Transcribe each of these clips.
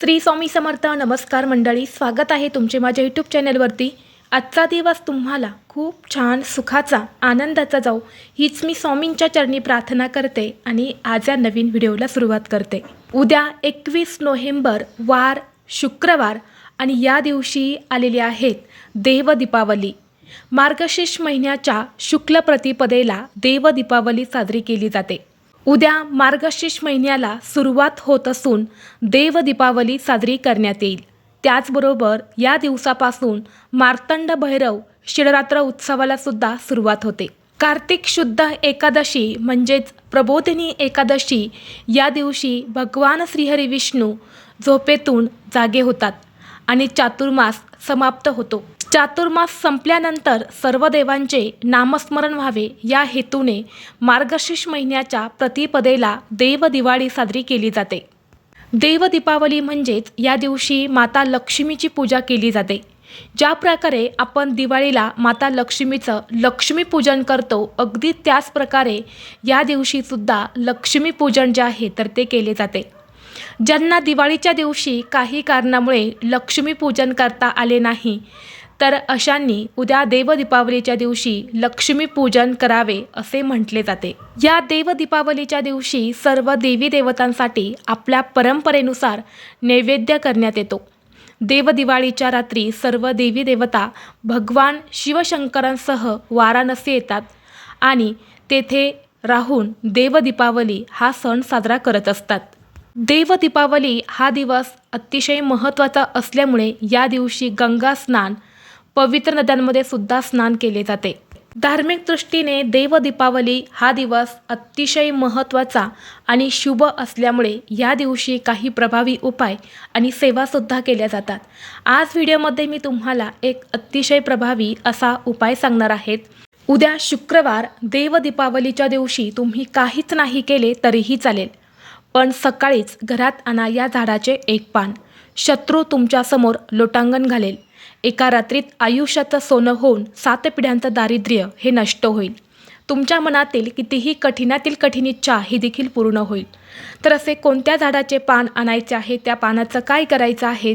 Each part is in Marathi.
श्री स्वामी समर्थ नमस्कार मंडळी स्वागत आहे तुमचे माझ्या यूट्यूब चॅनलवरती आजचा दिवस तुम्हाला खूप छान सुखाचा आनंदाचा जाऊ हीच मी स्वामींच्या चरणी प्रार्थना करते आणि आज या नवीन व्हिडिओला सुरुवात करते. उद्या एकवीस नोव्हेंबर वार शुक्रवार आणि या दिवशी आलेली आहेत देव दीपावली मार्गशीर्ष महिन्याच्या शुक्ल प्रतिपदेला देव दीपावली साजरी केली जाते. उद्या मार्गशीर्ष महिन्याला सुरुवात होत असून देव दीपावली साजरी करण्यात येईल. त्याचबरोबर या दिवसापासून मार्तंड भैरव शिवरात्र उत्सवाला सुद्धा सुरुवात होते. कार्तिक शुद्ध एकादशी म्हणजेच प्रबोधिनी एकादशी या दिवशी भगवान श्रीहरी विष्णू झोपेतून जागे होतात आणि चातुर्मास समाप्त होतो. चातुर्मास संपल्यानंतर सर्व देवांचे नामस्मरण व्हावे. या हेतूने मार्गशीर्ष महिन्याच्या प्रतिपदेला देव दिवाळी साजरी केली जाते. देव दीपावली म्हणजेच या दिवशी माता लक्ष्मीची पूजा केली जाते. ज्या प्रकारे आपण दिवाळीला माता लक्ष्मीचं लक्ष्मीपूजन करतो अगदी त्याच प्रकारे या दिवशीसुद्धा लक्ष्मीपूजन जे आहे तर ते केले जाते. ज्यांना दिवाळीच्या दिवशी काही कारणामुळे लक्ष्मीपूजन करता आले नाही तर अशांनी उद्या देवदीपावलीच्या दिवशी लक्ष्मीपूजन करावे असे म्हटले जाते. या देवदीपावलीच्या दिवशी सर्व देवी देवतांसाठी आपल्या परंपरेनुसार नैवेद्य करण्यात येतो. देवदिवाळीच्या रात्री सर्व देवी देवता भगवान शिवशंकरांसह वाराणसी येतात आणि तेथे राहून देवदीपावली हा सण साजरा करत असतात. देवदीपावली हा दिवस अतिशय महत्त्वाचा असल्यामुळे या दिवशी गंगा स्नान पवित्र नद्यांमध्ये सुद्धा स्नान केले जाते. धार्मिक दृष्टीने देव दीपावली हा दिवस अतिशय महत्त्वाचा आणि शुभ असल्यामुळे या दिवशी काही प्रभावी उपाय आणि सेवासुद्धा केल्या जातात. आज व्हिडिओमध्ये मी तुम्हाला एक अतिशय प्रभावी असा उपाय सांगणार आहेत. उद्या शुक्रवार देव दीपावलीच्या दिवशी तुम्ही काहीच नाही केले तरीही चालेल. पण सकाळीच घरात आणा या झाडाचे एक पान. शत्रू तुमच्यासमोर लोटांगण घालेल. एका रात्रीत आयुष्याचं सोनं होऊन सात पिढ्यांचं दारिद्र्य हे नष्ट होईल. तुमच्या मनातील कितीही कठीणातील कठीण इच्छा ही देखील पूर्ण होईल. तर असे कोणत्या झाडाचे पान आणायचे आहे? त्या पानाचं काय करायचं आहे?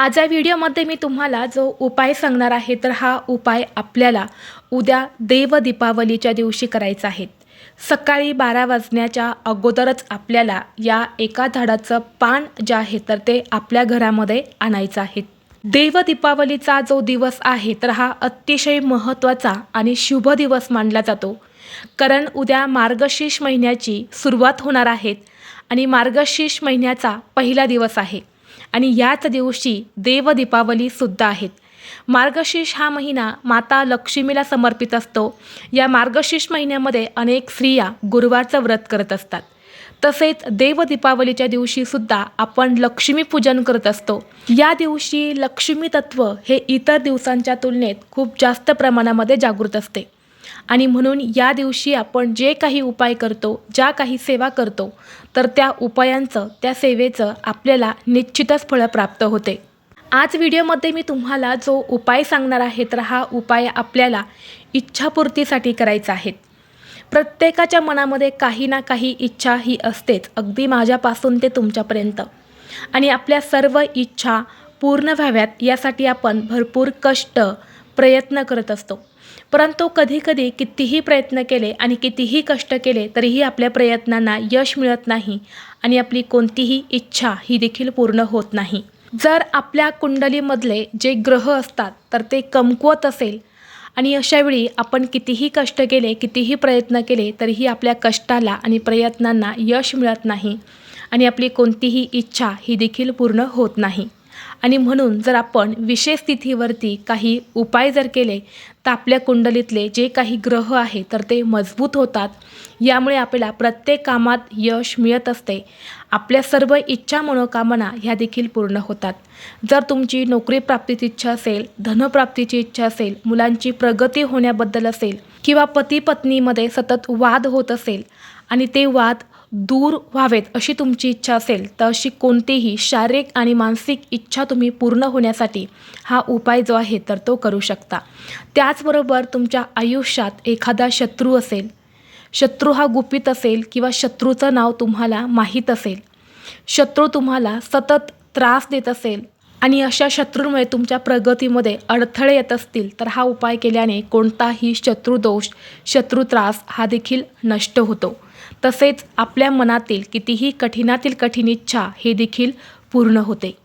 आज या व्हिडिओमध्ये मी तुम्हाला जो उपाय सांगणार आहे तर हा उपाय आपल्याला उद्या देव दीपावलीच्या दिवशी करायचा आहे. सकाळी बारा वाजण्याच्या अगोदरच आपल्याला या एका झाडाचं पान जे आहे तर ते आपल्या घरामध्ये आणायचं आहे. देव दीपावलीचा जो दिवस आहे तर हा अतिशय महत्त्वाचा आणि शुभ दिवस मानला जातो. कारण उद्या मार्गशीर्ष महिन्याची सुरुवात होणार आहेत आणि मार्गशीर्ष महिन्याचा पहिला दिवस आहे. आणि याच दिवशी देव दीपावलीसुद्धा आहेत. मार्गशीर्ष हा महिना माता लक्ष्मीला समर्पित असतो. या मार्गशीर्ष महिन्यामध्ये अनेक स्त्रिया गुरुवारचं व्रत करत असतात. तसेच देव दीपावलीच्या आपण लक्ष्मीपूजन करत असतो. या दिवशी लक्ष्मी तत्व हे इतर दिवसांच्या तुलनेत खूप जास्त प्रमाणामध्ये जागृत असते. आणि म्हणून या दिवशी आपण जे काही उपाय करतो ज्या काही सेवा करतो तर त्या उपायांचं त्या सेवेचं आपल्याला निश्चितच फळं प्राप्त होते. आज व्हिडिओमध्ये मी तुम्हाला जो उपाय सांगणार आहे तर हा उपाय आपल्याला इच्छापूर्तीसाठी करायचा आहे. प्रत्येकाच्या मनामध्ये काही ना काही इच्छा ही असतेच अगदी माझ्यापासून ते तुमच्यापर्यंत. आणि आपल्या सर्व इच्छा पूर्ण व्हाव्यात यासाठी आपण भरपूर कष्ट प्रयत्न करत असतो. परंतु कधीकधी कितीही प्रयत्न केले आणि कितीही कष्ट केले तरीही आपल्या प्रयत्नांना यश मिळत नाही आणि आपली कोणतीही इच्छा ही देखील पूर्ण होत नाही. जर आपल्या कुंडलीमधले जे ग्रह असतात तर ते कमकुवत असेल आणि अशावेळी आपण कितीही कष्ट केले कितीही प्रयत्न केले तरीही आपल्या कष्टाला आणि प्रयत्नांना यश मिळत नाही आणि आपली कोणतीही इच्छा ही देखील पूर्ण होत नाही. आणि म्हणून जर आपण विशेष स्थितीवरती काही उपाय जर केले तर आपल्या कुंडलीतले जे काही ग्रह आहे तर ते मजबूत होतात. यामुळे आपल्याला प्रत्येक कामात यश मिळत असते. आपल्या सर्व इच्छा मनोकामना ह्या देखील पूर्ण होतात. जर तुमची नोकरी प्राप्तीची इच्छा असेल धनप्राप्तीची इच्छा असेल मुलांची प्रगती होण्याबद्दल असेल किंवा पती पत्नीमध्ये सतत वाद होत असेल आणि ते वाद दूर व्हावेत अशी तुमची इच्छा असेल तर अशी कोणतीही शारीरिक आणि मानसिक इच्छा तुम्ही पूर्ण होण्यासाठी हा उपाय जो आहे तर तो करू शकता. त्याचबरोबर तुमच्या आयुष्यात एखादा शत्रू असेल शत्रू हा गुपित असेल किंवा शत्रूचं नाव तुम्हाला माहीत असेल शत्रू तुम्हाला सतत त्रास देत असेल आणि अशा शत्रूंमुळे तुमच्या प्रगतीमध्ये अडथळे येत असतील तर हा उपाय केल्याने कोणताही शत्रुदोष शत्रुत्रास हा देखील नष्ट होतो. तसेच आपल्या मनातील कितीही कठीणातील कठीण इच्छा हे देखील पूर्ण होते.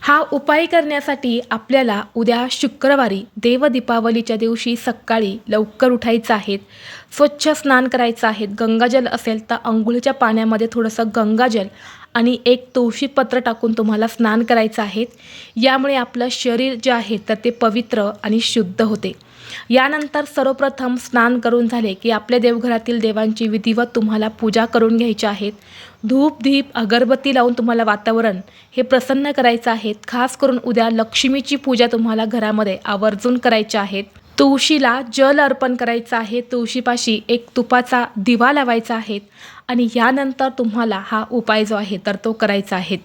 हा उपाय करण्यासाठी आपल्याला उद्या शुक्रवारी देव दीपावलीच्या दिवशी सकाळी लवकर उठायचं आहे. स्वच्छ स्नान करायचं आहे. गंगाजल असेल तर अंघोळीच्या पाण्यामध्ये थोडंसं गंगाजल आणि एक तुळशीपत्र टाकून तुम्हाला स्नान करायचं आहे. यामुळे आपलं शरीर जे आहे तर ते पवित्र आणि शुद्ध होते. यानंतर सर्वप्रथम स्नान करून झाले की आपल्या देवघरातील देवांची विधिवत तुम्हाला पूजा करून घ्यायची आहेत. धूप दीप अगरबत्ती लावून तुम्हाला वातावरण हे प्रसन्न करायचं आहे खास करून उद्या लक्ष्मीची पूजा तुम्हाला घरामध्ये आवर्जून करायची आहेत. तुळशीला जल अर्पण करायचं आहे. तुळशीपाशी एक तुपाचा दिवा लावायचा आहे आणि यानंतर तुम्हाला हा उपाय जो आहे तर तो करायचा आहे.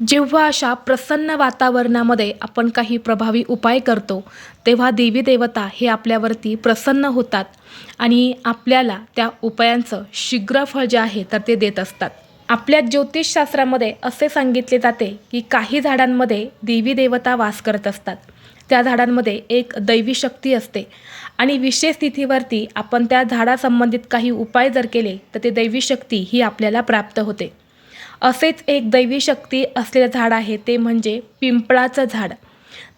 जेव्हा अशा प्रसन्न वातावरणामध्ये आपण काही प्रभावी उपाय करतो तेव्हा देवी देवता हे आपल्यावरती प्रसन्न होतात आणि आपल्याला त्या उपायांचं शीघ्र फळ जे आहे तर ते देत असतात. आपल्या ज्योतिषशास्त्रामध्ये असे सांगितले जाते की काही झाडांमध्ये देवी देवता वास करत असतात. त्या झाडांमध्ये एक दैवी शक्ती असते आणि विशेष स्थितीवरती आपण त्या झाडासंबंधित काही उपाय जर केले तर ते दैवी शक्ती ही आपल्याला प्राप्त होते. असेच एक दैवी शक्ती असलेलं झाड आहे ते म्हणजे पिंपळाचं झाड.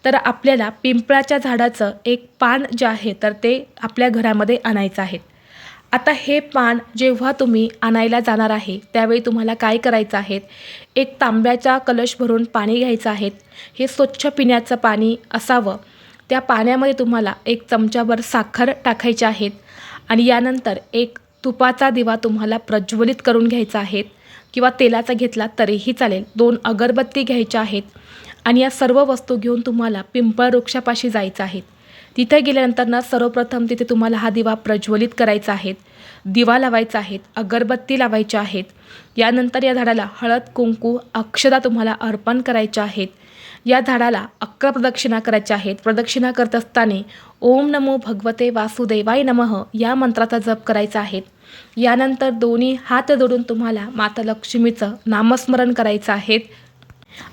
तर आपल्याला पिंपळाच्या झाडाचं एक पान जे आहे तर ते आपल्या घरामध्ये आणायचं आहे. आता हे पान जेव्हा तुम्ही आणायला जाणार आहे त्यावेळी तुम्हाला काय करायचं आहे? एक तांब्याचा कलश भरून पाणी घ्यायचं आहे. हे स्वच्छ पिण्याचं पाणी असावं. त्या पाण्यामध्ये तुम्हाला एक चमचाभर साखर टाकायची आहेत आणि यानंतर एक तुपाचा दिवा तुम्हाला प्रज्वलित करून घ्यायचा आहे. किंवा तेलाचा घेतला तरीही चालेल. दोन अगरबत्ती घ्यायच्या आहेत आणि या सर्व वस्तू घेऊन तुम्हाला पिंपळ वृक्षापाशी जायचं आहे. तिथे गेल्यानंतर ना सर्वप्रथम तिथे तुम्हाला हा दिवा प्रज्वलित करायचा आहे. दिवा लावायचा आहे अगरबत्ती लावायच्या आहेत. यानंतर या झाडाला हळद कुंकू अक्षदा तुम्हाला अर्पण करायच्या आहेत. या झाडाला अकरा प्रदक्षिणा करायच्या आहेत. प्रदक्षिणा करत असताना ओम नमो भगवते वासुदेवाय नमः या मंत्राचा जप करायचा आहे. यानंतर दोन्ही हात जोडून तुम्हाला माता लक्ष्मीचं नामस्मरण करायचं आहे.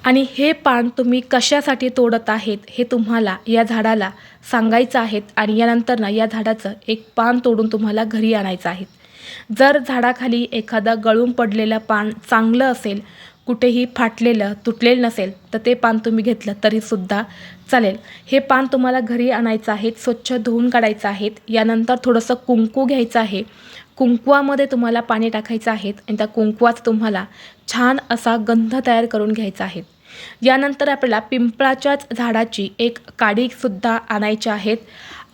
आणि हे पान तुम्ही कशासाठी तोडत आहेत हे तुम्हाला या झाडाला सांगायचं आहेत आणि यानंतर ना या झाडाचं एक पान तोडून तुम्हाला घरी आणायचं आहे. जर झाडाखाली एखादं गळून पडलेलं पान चांगलं असेल कुठेही फाटलेलं तुटलेलं नसेल तर ते पान तुम्ही घेतलं तरीसुद्धा चालेल. हे पान तुम्हाला घरी आणायचं आहे स्वच्छ धुवून काढायचं आहे यानंतर थोडंसं कुंकू घ्यायचं आहे. कुंकवामध्ये तुम्हाला पाणी टाकायचं आहे आणि त्या कुंकवाचा तुम्हाला छान असा गंध तयार करून घ्यायचा आहे. यानंतर आपल्याला पिंपळाच्याच झाडाची एक काडीसुद्धा आणायची आहेत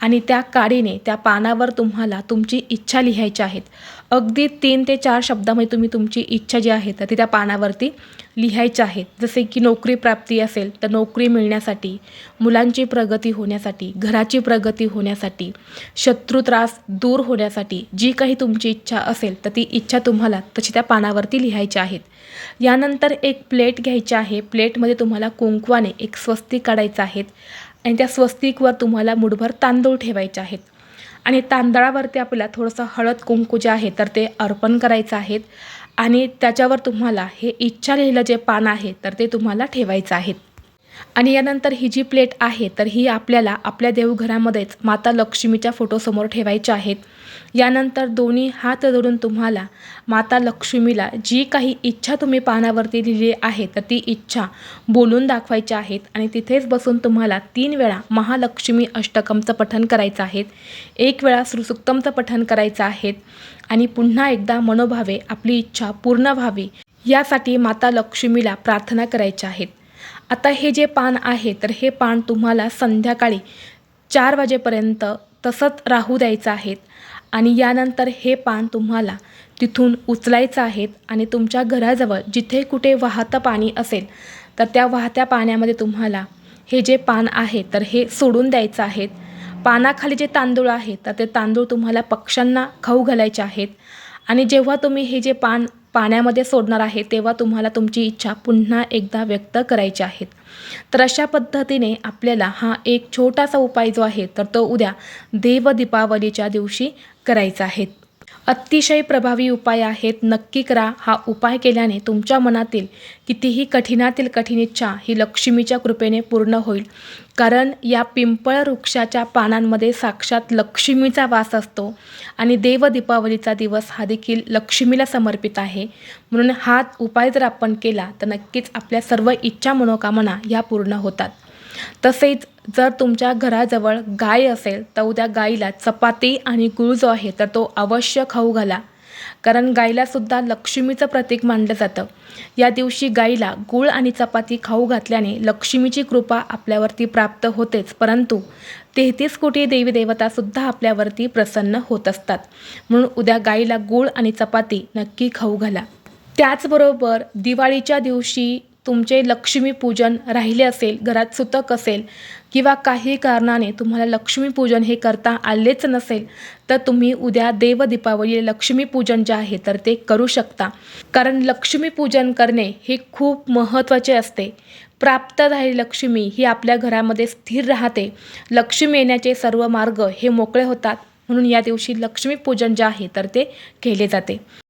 आणि त्या काडीने त्या पानावर तुम्हाला तुमची इच्छा लिहायची आहेत अगदी तीन ते चार शब्दामध्ये तुम्ही तुमची इच्छा जी आहे तर ती त्या पानावरती लिहायच्या आहेत जसे की नोकरी प्राप्ती असेल तर नोकरी मिळण्यासाठी मुलांची प्रगती होण्यासाठी घराची प्रगती होण्यासाठी शत्रू त्रास दूर होण्यासाठी जी काही तुमची इच्छा असेल तर ती इच्छा तुम्हाला तशी त्या पानावरती लिहायची आहेत यानंतर एक प्लेट घ्यायची आहे. प्लेटमध्ये तुम्हाला कुंकवाने एक स्वस्तिक काढायचं आहेत आणि त्या स्वस्तिकवर तुम्हाला मुठभर तांदूळ ठेवायचे आहेत. आणि तांदळावरती आपल्याला थोडंसं हळद कुंकू जे आहे तर ते अर्पण करायचं आहेत. आणि त्याच्यावर तुम्हाला हे इच्छा लिहिलं जे पान आहे तर ते तुम्हाला ठेवायचं आहेत. आणि यानंतर ही जी प्लेट आहे तर ही आपल्याला आपल्या देवघरामध्येच माता लक्ष्मीच्या फोटोसमोर ठेवायच्या आहेत. यानंतर दोन्ही हात जोडून तुम्हाला माता लक्ष्मीला जी काही इच्छा तुम्ही पानावरती लिहिली आहे तर ती इच्छा बोलून दाखवायची आहेत. आणि तिथेच बसून तुम्हाला तीन वेळा महालक्ष्मी अष्टकमचं पठण करायचं आहे एक वेळा सुसुक्तमचं पठण करायचं आहे आणि पुन्हा एकदा मनोभावे आपली इच्छा पूर्ण व्हावी यासाठी माता लक्ष्मीला प्रार्थना करायच्या आहेत. आता हे जे पान आहे तर हे पान तुम्हाला संध्याकाळी चार वाजेपर्यंत तसंच राहू द्यायचं आहे आणि यानंतर हे पान तुम्हाला तिथून उचलायचं आहेत आणि तुमच्या घराजवळ जिथे कुठे वाहतं पाणी असेल तर त्या वाहत्या पाण्यामध्ये तुम्हाला हे जे पान आहे तर हे सोडून द्यायचं आहेत पानाखाली जे तांदूळ आहे तर ते तांदूळ तुम्हाला पक्ष्यांना खाऊ घालायचे आहेत. आणि जेव्हा तुम्ही हे जे पान पाण्यामध्ये सोडणार आहे तेव्हा तुम्हाला तुमची इच्छा पुन्हा एकदा व्यक्त करायची आहेत तर अशा पद्धतीने आपल्याला हा एक छोटासा उपाय जो आहे तर तो उद्या देव दीपावलीच्या दिवशी करायचा आहे. अतिशय प्रभावी उपाय आहेत. नक्की करा. हा उपाय केल्याने तुमच्या मनातील कितीही कठीणातील कठीण इच्छा ही लक्ष्मीच्या कृपेने पूर्ण होईल. कारण या पिंपळ वृक्षाच्या पानांमध्ये साक्षात लक्ष्मीचा वास असतो आणि देव दीपावलीचा दिवस हा देखील लक्ष्मीला समर्पित आहे. म्हणून हा उपाय जर आपण केला तर नक्कीच आपल्या सर्व इच्छा मनोकामना ह्या पूर्ण होतात. तसेच जर तुमच्या घराजवळ गाय असेल तर उद्या गाईला चपाती आणि गूळ जो आहे तर तो अवश्य खाऊ घाला. कारण गाईलासुद्धा लक्ष्मीचं प्रतीक मानलं जातं. या दिवशी गाईला गूळ आणि चपाती खाऊ घातल्याने लक्ष्मीची कृपा आपल्यावरती प्राप्त होतेच परंतु तेहतीस कोटी देवी देवतासुद्धा आपल्यावरती प्रसन्न होत असतात. म्हणून उद्या गाईला गूळ आणि चपाती नक्की खाऊ घाला. त्याचबरोबर दिवाळीच्या दिवशी तुमचे लक्ष्मीपूजन राहिले असेल घरात सुतक असेल किंवा काही कारणाने तुम्हाला लक्ष्मीपूजन हे करता आलेच नसेल तर तुम्ही उद्या देव दीपावली लक्ष्मीपूजन जे आहे तर ते करू शकता. कारण लक्ष्मीपूजन करणे हे खूप महत्त्वाचे असते. प्राप्त झालेली लक्ष्मी ही आपल्या घरामध्ये स्थिर राहते. लक्ष्मी येण्याचे सर्व मार्ग हे मोकळे होतात. म्हणून या दिवशी लक्ष्मीपूजन जे आहे तर ते केले जाते.